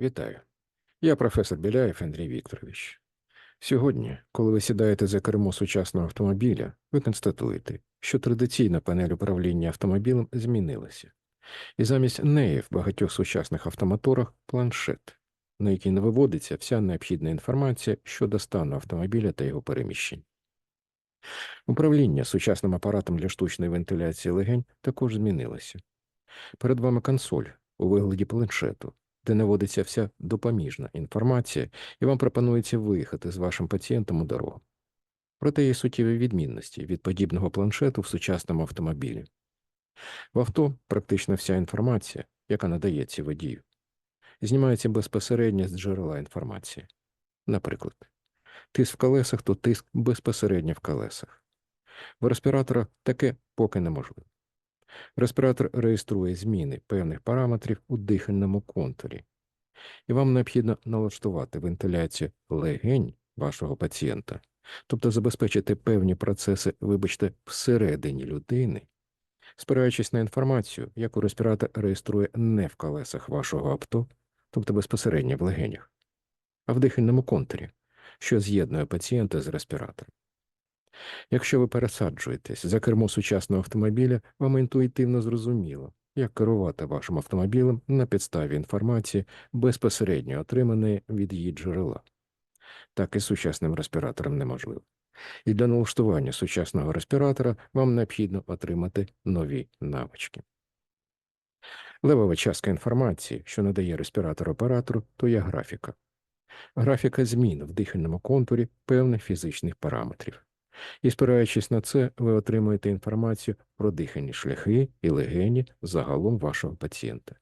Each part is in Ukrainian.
Вітаю. Я професор Біляєв Андрій Вікторович. Сьогодні, коли ви сідаєте за кермо сучасного автомобіля, ви констатуєте, що традиційна панель управління автомобілем змінилася, і замість неї в багатьох сучасних автомоторах планшет, на який не виводиться вся необхідна інформація щодо стану автомобіля та його переміщень. Управління сучасним апаратом для штучної вентиляції легень також змінилося. Перед вами консоль у вигляді планшету, де наводиться вся допоміжна інформація, і вам пропонується виїхати з вашим пацієнтом у дорогу. Проте є суттєві відмінності від подібного планшету в сучасному автомобілі. В авто практично вся інформація, яка надається водію, знімається безпосередньо з джерела інформації. Наприклад, тиск в колесах, то тиск безпосередньо в колесах. В респіратора таке поки неможливо. Респіратор реєструє зміни певних параметрів у дихальному контурі, і вам необхідно налаштувати вентиляцію легень вашого пацієнта, тобто забезпечити певні процеси, вибачте, всередині людини, спираючись на інформацію, яку респіратор реєструє не в колесах вашого авто, тобто безпосередньо в легенях, а в дихальному контурі, що з'єднує пацієнта з респіратором. Якщо ви пересаджуєтесь за кермо сучасного автомобіля, вам інтуїтивно зрозуміло, як керувати вашим автомобілем на підставі інформації, безпосередньо отриманої від її джерела. Так і сучасним респіратором неможливо. І для налаштування сучасного респіратора вам необхідно отримати нові навички. Левова частка інформації, що надає респіратор оператору, то є графіка. Графіка змін в дихальному контурі певних фізичних параметрів. І спираючись на це, ви отримуєте інформацію про дихальні шляхи і легені загалом вашого пацієнта.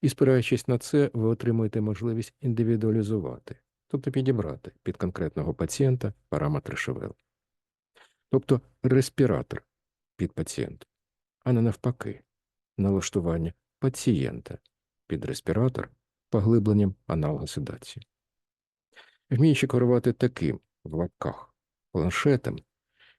І спираючись на це, ви отримуєте можливість індивідуалізувати, тобто підібрати під конкретного пацієнта параметри ШВЛ. Тобто респіратор під пацієнта, а не навпаки, налаштування пацієнта під респіратор поглибленням аналога седації. Вміючи керувати таким в лапках планшетом,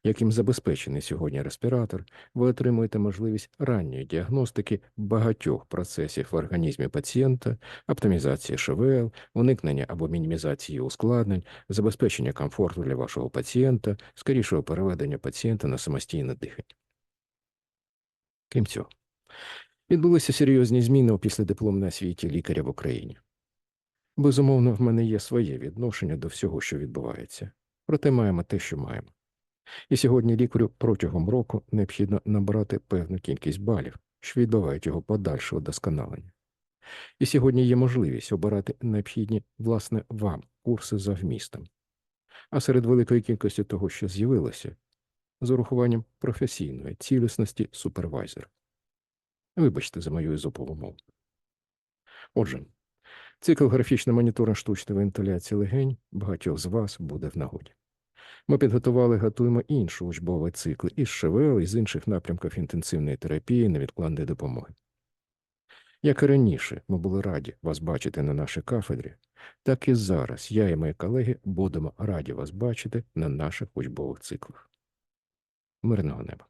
яким забезпечений сьогодні респіратор, ви отримуєте можливість ранньої діагностики багатьох процесів в організмі пацієнта, оптимізації ШВЛ, уникнення або мінімізації ускладнень, забезпечення комфорту для вашого пацієнта, скорішого переведення пацієнта на самостійне дихання. Крім цього, відбулися серйозні зміни у післядипломній освіті лікаря в Україні. Безумовно, в мене є своє відношення до всього, що відбувається проте маємо те, що маємо. І сьогодні лікарю протягом року необхідно набрати певну кількість балів, що відбивають його подальше удосконалення. І сьогодні є можливість обирати необхідні, власне, вам курси за вмістом. А серед великої кількості того, що з'явилося, з урахуванням професійної цілісності супервайзера. Вибачте за мою ізопову мову. Отже, цикл графічний моніторинг штучної вентиляції легень багатьох з вас буде в нагоді. Ми підготували, готуємо інші учбові цикли із ШВЛ і з інших напрямків інтенсивної терапії невідкладної допомоги. Як і раніше ми були раді вас бачити на нашій кафедрі, так і зараз я і мої колеги будемо раді вас бачити на наших учбових циклах. Мирного неба!